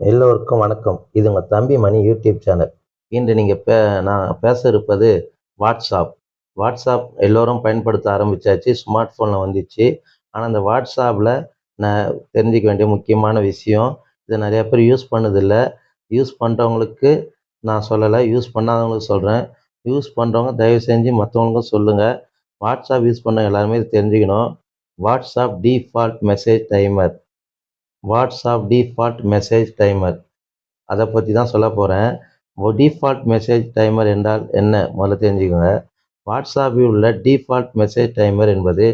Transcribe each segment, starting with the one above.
எல்லோருக்கும் வணக்கம். இது உங்கள் தம்பி மணி யூடியூப் சேனல். இன்று நீங்கள் பே நான் பேச இருப்பது வாட்ஸ்அப். வாட்ஸ்அப் எல்லோரும் பயன்படுத்த ஆரம்பித்தாச்சு ஸ்மார்ட் ஃபோனில் வந்துச்சு. ஆனால் அந்த வாட்ஸ்அப்பில் நான் தெரிஞ்சிக்க வேண்டிய முக்கியமான விஷயம் இதை நிறையா பேர் யூஸ் பண்ணதில்ல. யூஸ் பண்ணுறவங்களுக்கு நான் சொல்லலை யூஸ் பண்ணாதவங்களுக்கு சொல்கிறேன் யூஸ் பண்ணுறவங்க தயவு செஞ்சு மற்றவங்களுக்கும் சொல்லுங்கள் வாட்ஸ்அப் யூஸ் பண்ண எல்லாருமே இது தெரிஞ்சுக்கணும். WhatsApp default message timer. WhatsApp default message timer. அதை பற்றி தான் சொல்ல போகிறேன் டிஃபால்ட் மெசேஜ் டைமர் என்றால் என்ன? முதல்ல தெரிஞ்சுக்கோங்க. வாட்ஸ்அப்பில் உள்ள டிஃபால்ட் மெசேஜ் டைமர் என்பது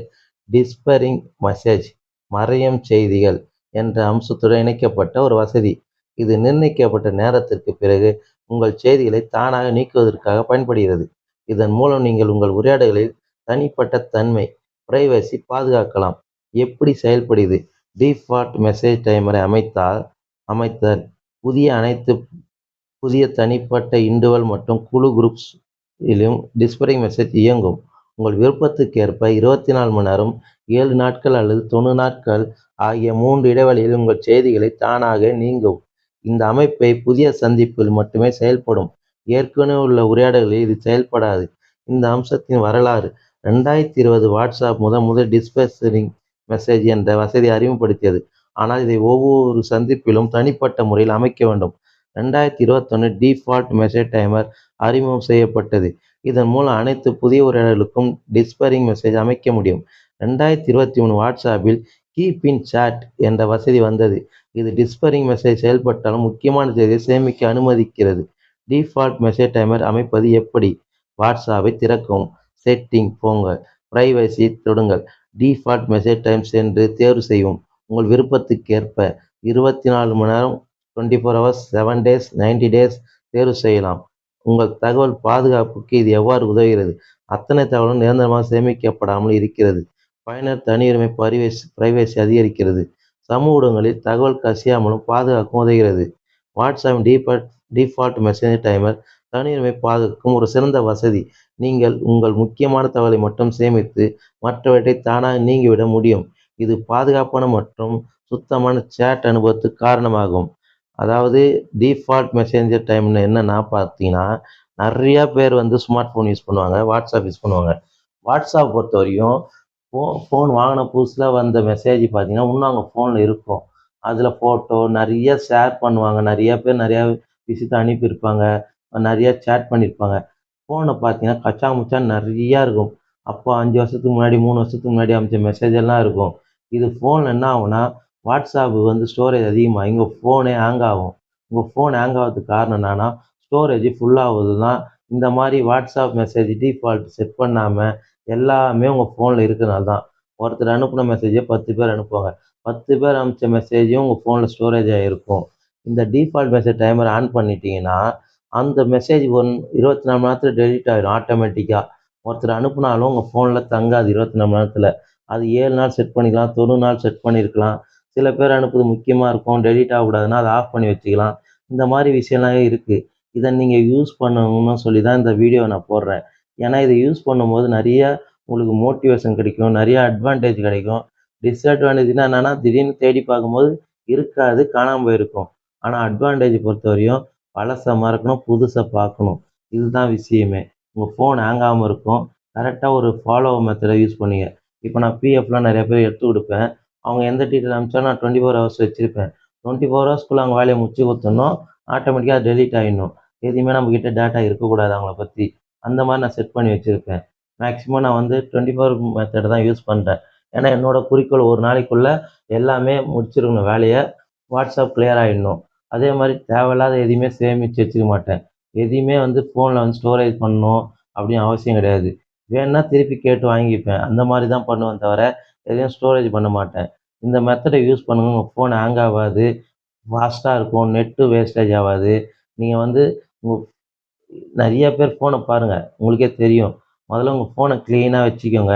டிஸ்பரிங் மெசேஜ் மறையும் செய்திகள் என்ற அம்சத்துடன் இணைக்கப்பட்ட ஒரு வசதி. இது நிர்ணயிக்கப்பட்ட நேரத்திற்கு பிறகு உங்கள் செய்திகளை தானாக நீக்குவதற்காக பயன்படுகிறது. இதன் மூலம் நீங்கள் உங்கள் உரையாடல்களில் தனிப்பட்ட தன்மை பிரைவசி பாதுகாக்கலாம். எப்படி செயல்படுது டிஃபால்ட் மெசேஜ் டைமரை அமைத்தால் அமைத்தல். புதிய அனைத்து புதிய தனிப்பட்ட இண்டுவல் மற்றும் குழு குரூப்ஸிலும் டிஸ்பரிங் மெசேஜ் இயங்கும். உங்கள் விருப்பத்துக்கேற்ப இருபத்தி நாலு மணி நேரம் ஏழு நாட்கள் அல்லது தொண்ணூறு நாட்கள் ஆகிய மூன்று இடைவெளியில் உங்கள் செய்திகளை தானாக நீங்கும். இந்த அமைப்பை புதிய சந்திப்பில் மட்டுமே செயல்படும். ஏற்கனவே உள்ள உரையாடல்களில் இது செயல்படாது. இந்த அம்சத்தின் வரலாறு. ரெண்டாயிரத்தி இருபது வாட்ஸ்அப் முதன் முதல் டிஸ்பெசரிங் மெசேஜ் என்ற வசதியை அறிமுகப்படுத்தியது. ஆனால் இதை ஒவ்வொரு சந்திப்பிலும் தனிப்பட்ட முறையில் அமைக்க வேண்டும். ரெண்டாயிரத்தி இருபத்தொன்று டிஃபால்ட் மெசேஜ் டைமர் அறிமுகம் செய்யப்பட்டது. இதன் மூலம் அனைத்து புதிய உரையாடலுக்கும் டிஸ்பரிங் மெசேஜ் அமைக்க முடியும். ரெண்டாயிரத்தி இருபத்தி மூணு வாட்ஸ்அப்பில் கீப் இன் சாட் என்ற வசதி வந்தது. இது டிஸ்பரிங் மெசேஜ் செயல்பட்டாலும் முக்கியமான செய்தியை சேமிக்க அனுமதிக்கிறது. டிஃபால்ட் மெசேஜ் டைமர் அமைப்பது எப்படி? வாட்ஸ்அப்பை திறக்கவும். செட்டிங் போங்க ப்ரைவசி தொடுங்கள். டிஃபால்ட் மெசேஜ் டைம்ஸ் என்று தேர்வு செய்யவும் உங்கள் விருப்பத்துக்கேற்ப இருபத்தி நாலு மணி நேரம் twenty four hours seven days ninety days தேர்வு செய்யலாம். உங்கள் தகவல் பாதுகாப்புக்கு இது எவ்வாறு உதவுகிறது? அத்தனை தகவலும் நிரந்தரமாக சேமிக்கப்படாமல் இருக்கிறது. பயனர் தனியுரிமை பரிவேசி பிரைவேசி அதிகரிக்கிறது. சமூக ஊடகங்களில் தகவல் கசியாமலும் பாதுகாக்கும் உதவுகிறது. WhatsApp default default message timer தனியுரிமை பாதுகாக்கும் ஒரு சிறந்த வசதி. நீங்கள் உங்கள் முக்கியமான தகவலை மட்டும் சேமித்து மற்றவற்றை தானாக நீங்கிவிட முடியும். இது பாதுகாப்பான மற்றும் சுத்தமான சேட் அனுபவத்துக்கு காரணமாகும். அதாவது டிஃபால்ட் மெசேஞ்சர் டைம்னு என்னன்னா பார்த்தீங்கன்னா நிறையா பேர் வந்து ஸ்மார்ட் ஃபோன் யூஸ் பண்ணுவாங்க வாட்ஸ்அப் யூஸ் பண்ணுவாங்க. வாட்ஸ்அப் பொறுத்த வரையும் ஃபோ ஃபோன் வாங்கின புதுசில் வந்த மெசேஜ் பார்த்தீங்கன்னா இன்னும் அவங்க ஃபோனில் இருக்கும். அதில் ஃபோட்டோ நிறைய ஷேர் பண்ணுவாங்க. நிறையா பேர் நிறையா விஷயத்த அனுப்பியிருப்பாங்க. நிறையா சேட் பண்ணியிருப்பாங்க. ஃபோனை பார்த்தீங்கன்னா கச்சா முச்சா நிறையா இருக்கும். அப்போ அஞ்சு வருஷத்துக்கு முன்னாடி மூணு வருஷத்துக்கு முன்னாடி அமைச்ச மெசேஜ் எல்லாம் இருக்கும். இது ஃபோனில் என்ன ஆகும்னா வாட்ஸ்அப் வந்து ஸ்டோரேஜ் அதிகமாக இங்கே ஃபோனே ஹேங் ஆகும். உங்கள் ஃபோன் ஹேங் ஆகிறதுக்கு காரணம் என்னன்னா ஸ்டோரேஜ் ஃபுல்லாகுது தான் இந்த மாதிரி வாட்ஸ்அப் மெசேஜ் டிஃபால்ட் செட் பண்ணாமல் எல்லாமே உங்கள் ஃபோனில் இருக்கிறனால தான். ஒருத்தர் அனுப்பின மெசேஜை பத்து பேர் அனுப்புவாங்க. பத்து பேர் அனுப்பிச்ச மெசேஜும் உங்கள் ஃபோனில் ஸ்டோரேஜ் ஆகிருக்கும் இந்த டிஃபால்ட் மெசேஜ் டைமர் ஆன் பண்ணிட்டீங்கன்னா அந்த மெசேஜ் ஒன் இருபத்தி நாலு மணி நேரத்தில் டெலிட் ஆகிடும் ஆட்டோமேட்டிக்காக ஒருத்தர் அனுப்புனாலும் உங்கள் ஃபோனில் தங்காது இருபத்தி நாலு மணி நேரத்தில். அது ஏழு நாள் செட் பண்ணிக்கலாம் தொண்ணூறு நாள் செட் பண்ணியிருக்கலாம் சில பேர் அனுப்புது முக்கியமாக இருக்கும் டெலிட் ஆகக்கூடாதுன்னா அதை ஆஃப் பண்ணி வச்சுக்கலாம். இந்த மாதிரி விஷயம்லாம் இருக்குது இதை நீங்கள் யூஸ் பண்ணணும்னு சொல்லி தான் இந்த வீடியோவை நான் போடுறேன். ஏன்னா இதை யூஸ் பண்ணும்போது நிறைய உங்களுக்கு மோட்டிவேஷன் கிடைக்கும் நிறைய அட்வான்டேஜ் கிடைக்கும். டிஸ்அட்வான்டேஜ்னா என்னென்னா திடீர்னு தேடி பார்க்கும்போது இருக்காது காணாமல் போயிருக்கும். ஆனால் அட்வான்டேஜ் பொறுத்த வரையும் பழசை மறக்கணும் புதுசை பார்க்கணும். இதுதான் விஷயமே. உங்கள் ஃபோன் ஹேங் இருக்கும். கரெக்டாக ஒரு ஃபாலோ மெத்தடை யூஸ் பண்ணுங்க. இப்போ நான் பிஎஃப்லாம் நிறைய பேர் எடுத்து கொடுப்பேன். அவங்க எந்த டீட்டெயில் அனுப்பிச்சாலும் நான் டுவெண்ட்டி ஃபோர் ஹவர்ஸ் வச்சுருப்பேன். டுவெண்ட்டி ஃபோர் ஹவர்ஸ்க்குள்ளே அவங்க வேலையை முடிச்சு கொடுத்தோம்னா ஆட்டோமேட்டிக்காக டெலிட் ஆகிடணும் எதுவுமே நம்மக்கிட்ட டேட்டா இருக்கக்கூடாது அவங்கள பற்றி அந்த மாதிரி நான் செட் பண்ணி வச்சுருப்பேன். மேக்ஸிமம் நான் வந்து டுவெண்ட்டி ஃபோர் மெத்தட் தான் யூஸ் பண்ணுறேன் ஏன்னா என்னோடய குறிக்கோள் ஒரு நாளைக்குள்ளே எல்லாமே முடிச்சிருக்கணும் வேலையை. வாட்ஸ்அப் கிளியர் ஆகிடணும் அதே மாதிரி தேவையில்லாத எதையுமே சேமித்து வச்சுக்க மாட்டேன். எதையுமே வந்து ஃபோனில் வந்து ஸ்டோரேஜ் பண்ணணும் அப்படின்னு அவசியம் கிடையாது. வேணுன்னா திருப்பி கேட்டு வாங்கிப்பேன். அந்த மாதிரி தான் பண்ணுவேன் தவிர எதையும் ஸ்டோரேஜ் பண்ண மாட்டேன். இந்த மெத்தடை யூஸ் பண்ணுங்க. உங்கள் ஃபோன் ஹேங் ஆகாது. ஃபாஸ்ட்டாக இருக்கும். நெட்டு வேஸ்டேஜ் ஆகாது. நீங்கள் வந்து உங்கள் நிறைய பேர் ஃபோனை பாருங்கள் உங்களுக்கே தெரியும். முதல்ல உங்கள் ஃபோனை க்ளீனாக வச்சுக்கோங்க.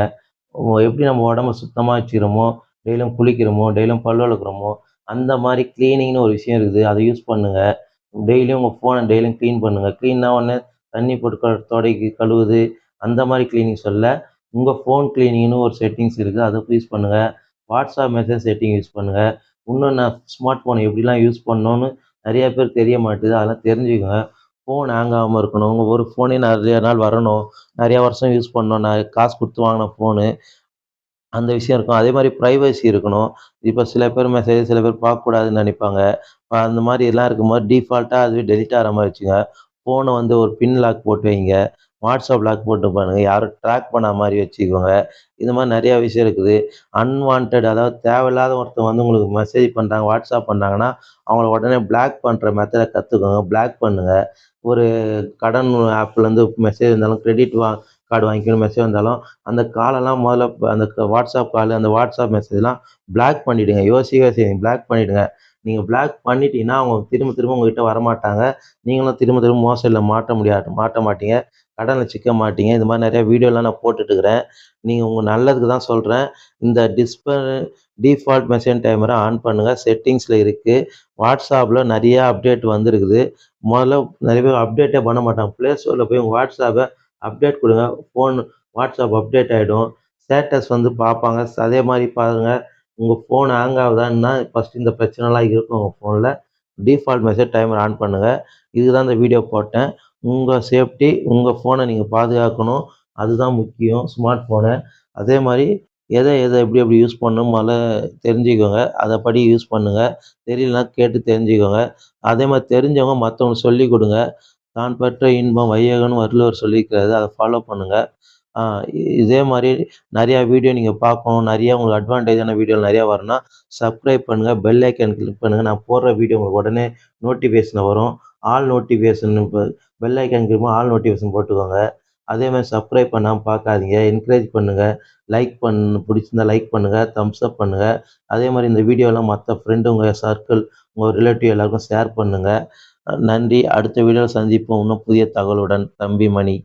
எப்படி நம்ம உடம்ப சுத்தமாக வச்சுக்கிறோமோ டெய்லியும் குளிக்கிறோமோ டெய்லியும் பல் விளக்குறோமோ அந்த மாதிரி க்ளீனிங்னு ஒரு விஷயம் இருக்குது. அதை யூஸ் பண்ணுங்கள் டெய்லியும் உங்கள் ஃபோனை டெய்லியும் க்ளீன் பண்ணுங்கள் க்ளீன்னா உடனே தண்ணி போட்டு தொடைக்கு கழுவுது. அந்த மாதிரி க்ளீனிங் சொல்ல உங்கள் ஃபோன் க்ளீனிங்னு ஒரு செட்டிங்ஸ் இருக்குது அதை யூஸ் பண்ணுங்கள் வாட்ஸ்அப் மெசேஜ் செட்டிங் யூஸ் பண்ணுங்கள் இன்னும் நான் ஸ்மார்ட் ஃபோனை எப்படிலாம் யூஸ் பண்ணணும்னு நிறைய பேர் தெரிய மாட்டுது. அதெல்லாம் தெரிஞ்சுக்கோங்க. ஃபோன் ஹேங் ஆகாமல் இருக்கணும். உங்கள் ஒரு ஃபோனே நிறைய நாள் வரணும். நிறையா வருஷம் யூஸ் பண்ணணும். நான் காசு கொடுத்து வாங்கின ஃபோனு அந்த விஷயம் இருக்கும். அதே மாதிரி ப்ரைவசி இருக்கணும். இப்போ சில பேர் மெசேஜ் சில பேர் பார்க்கக்கூடாதுன்னு நினைப்பாங்க. இப்போ அந்த மாதிரி எல்லாம் இருக்கும்போது டீஃபால்ட்டாக அதுவே டெலிட் ஆகிற மாதிரி வச்சுங்க. ஃபோனை வந்து ஒரு பின் லாக் போட்டு வைங்க. வாட்ஸ்அப் லாக் போட்டு பாருங்கள் யாரும் ட்ராக் பண்ண மாதிரி வச்சுக்கோங்க. இது மாதிரி நிறையா விஷயம் இருக்குது. அன்வான்ட் அதாவது தேவையில்லாத ஒருத்தர் வந்து உங்களுக்கு மெசேஜ் பண்ணுறாங்க வாட்ஸ்அப் பண்ணுறாங்கன்னா அவங்கள உடனே பிளாக் பண்ணுற மெத்தடை கற்றுக்கோங்க பிளாக் பண்ணுங்கள் ஒரு கடன் ஆப்லேருந்து மெசேஜ் இருந்தாலும் கிரெடிட் வா கார்டு வாங்கிக்கணும் மெசேஜ் வந்தாலும் அந்த காலெல்லாம் முதல்ல அந்த க- வாட்ஸ்அப் கால் அந்த வாட்ஸ்அப் மெசேஜ்லாம் பிளாக் பண்ணிவிடுங்க யோசிக்க யோசிங்க பிளாக் பண்ணிவிடுங்க நீங்கள் பிளாக் பண்ணிட்டீங்கன்னா அவங்க திரும்ப திரும்ப உங்ககிட்ட வரமாட்டாங்க. நீங்களும் திரும்ப திரும்ப மோசடியில் மாட்ட முடியாது மாட்ட மாட்டீங்க. கடனில் சிக்க மாட்டீங்க. இந்த மாதிரி நிறையா வீடியோலாம் நான் போட்டுட்ருக்கிறேன் நீங்கள் உங்கள் நல்லதுக்கு தான் சொல்கிறேன் இந்த டிஸ்ப டிஃபால்ட் மெசேஜ் டைமரை ஆன் பண்ணுங்கள் செட்டிங்ஸில் இருக்குது வாட்ஸ்அப்பில் நிறையா அப்டேட் வந்துருக்குது. முதல்ல நிறைய பேர் அப்டேட்டே பண்ண மாட்டாங்க. ப்ளே ஸ்டோரில் போய் உங்கள் வாட்ஸ்அப்பை அப்டேட் கொடுங்க. ஃபோன் வாட்ஸ்அப் அப்டேட் ஆகிடும் ஸ்டேட்டஸ் வந்து பார்ப்பாங்க. அதே மாதிரி பாருங்கள் உங்கள் ஃபோன் ஹேங் ஆகுதான்னா ஃபஸ்ட்டு இந்த பிரச்சனைலாம் இருக்கும் உங்கள் ஃபோனில் டிஃபால்ட் மெசேஜ் டைமர் ஆன் பண்ணுங்கள் இதுதான் இந்த வீடியோ போட்டேன். உங்கள் சேஃப்டி உங்கள் ஃபோனை நீங்கள் பாதுகாக்கணும். அதுதான் முக்கியம் ஸ்மார்ட் ஃபோனை அதே மாதிரி எதை எதை எப்படி எப்படி யூஸ் பண்ணணும் முதல்ல தெரிஞ்சுக்கோங்க. அதை படி யூஸ் பண்ணுங்கள் தெரியலனா கேட்டு தெரிஞ்சுக்கோங்க. அதே மாதிரி தெரிஞ்சவங்க மற்றவங்களுக்கு சொல்லிக் கொடுங்க. தான் பெற்ற இன்பம் வையகன்னு வள்ளுவர் சொல்லியிருக்கிறது அதை ஃபாலோ பண்ணுங்கள் இதே மாதிரி நிறையா வீடியோ நீங்கள் பார்க்கணும். நிறையா உங்களுக்கு அட்வான்டேஜான வீடியோ நிறையா வரும்னா சப்ஸ்கிரைப் பண்ணுங்கள் பெல் ஐக்கன் கிளிக் பண்ணுங்கள் நான் போடுற வீடியோ உங்களுக்கு உடனே நோட்டிஃபிகேஷன் வரும். ஆல் நோட்டிஃபிகேஷன் இப்போ bell icon click all notification போட்டுக்கோங்க. அதே மாதிரி சப்ஸ்கிரைப் பண்ணாமல் பார்க்காதீங்க. என்கரேஜ் பண்ணுங்கள் லைக் பண்ணு பிடிச்சிருந்தா லைக் பண்ணுங்கள் தம்ஸ் அப் பண்ணுங்கள் அதே மாதிரி இந்த வீடியோலாம் மற்ற ஃப்ரெண்டு உங்கள் சர்க்கிள் உங்கள் ரிலேட்டிவ் எல்லாருக்கும் ஷேர் பண்ணுங்கள் நன்றி. அடுத்த வீடியோவில் சந்திப்போம். இன்னும் புதிய தகவலுடன். தம்பி மணி.